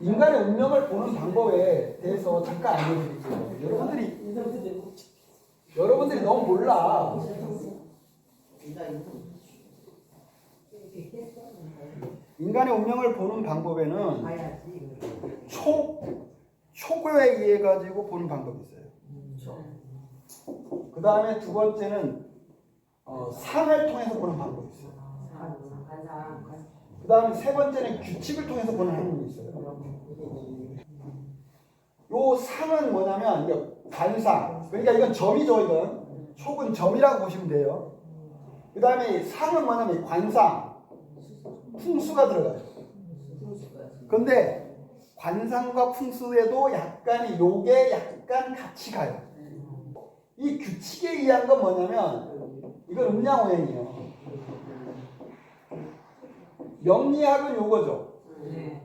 인간의 운명을 보는 방법에 대해서 잠깐 알려드릴게요. 여러분들이 여러분들이 너무 몰라. 인간의 운명을 보는 방법에는. 초 초고에 의해 가지고 보는 방법이 있어요. 그 다음에 두 번째는 어, 상을 통해서 보는 방법이 있어요. 관상. 그 다음에 세 번째는 규칙을 통해서 보는 학문이 있어요. 요 상은 뭐냐면 이게 관상. 그러니까 이건 점이죠, 이건. 촉은 점이라고 보시면 돼요. 그 다음에 상은 뭐냐면 관상, 풍수가 들어가요. 근데 관상과 풍수에도 약간 요게 약간 같이 가요. 이 규칙에 의한 건 뭐냐면 이건 음양 오행이에요. 명리학은 요거죠. 네.